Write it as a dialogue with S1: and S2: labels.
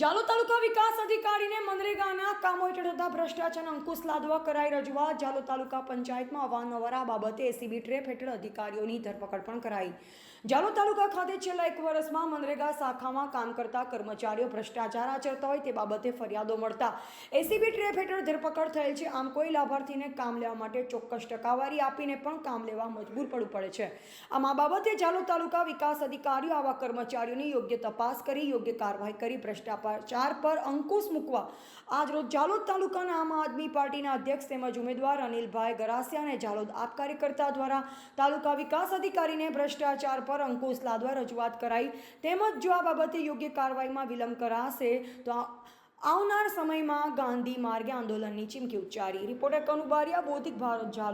S1: જાલોદ તાલુકા વિકાસ અધિકારીને મનરેગાના કામો હેઠળ થતા ભ્રષ્ટાચાર અંકુશ લાદવા કરાઈ રજૂઆત. જાલોદ તાલુકા પંચાયતમાં અવારનવાર આ બાબતે એસીબી ટ્રેપ હેઠળ અધિકારીઓની ધરપકડ પણ કરાઈ. જાલોદ તાલુકા ખાતે છેલ્લા એક વર્ષમાં મનરેગા શાખામાં કામ કરતા કર્મચારીઓ ભ્રષ્ટાચાર આચરતા હોય તે બાબતે ફરિયાદો મળતા એસીબી ટ્રેપ હેઠળ ધરપકડ થયેલ છે. આમ કોઈ લાભાર્થીને કામ લેવા માટે ચોક્કસ ટકાવારી આપીને પણ કામ લેવા મજબૂર પડવું પડે છે. આમ આ બાબતે જાલોદ તાલુકા વિકાસ અધિકારીઓ આવા કર્મચારીઓની યોગ્ય તપાસ કરી, યોગ્ય કાર્યવાહી કરી ભ્રષ્ટાચાર પર અંકુશ મૂકવા. આજરોજ જાલોદ તાલુકાના આમ આદમી પાર્ટીના અધ્યક્ષ તેમજ ઉમેદવાર અનિલભાઈ ગરાસિયા અને જાલોદ આપ કાર્યકર્તા દ્વારા તાલુકા વિકાસ અધિકારીને ભ્રષ્ટાચાર પર અંકુશ લાદવા રજૂઆત કરાઈ. તેમજ જો આ બાબતે યોગ્ય કાર્યવાહીમાં વિલંબ કરાશે, તો આવનાર સમયમાં ગાંધી માર્ગે આંદોલનની ચીમકી ઉચ્ચારી. રિપોર્ટર કનુબારિયા ભૌતિક ભારત, જાલોદ.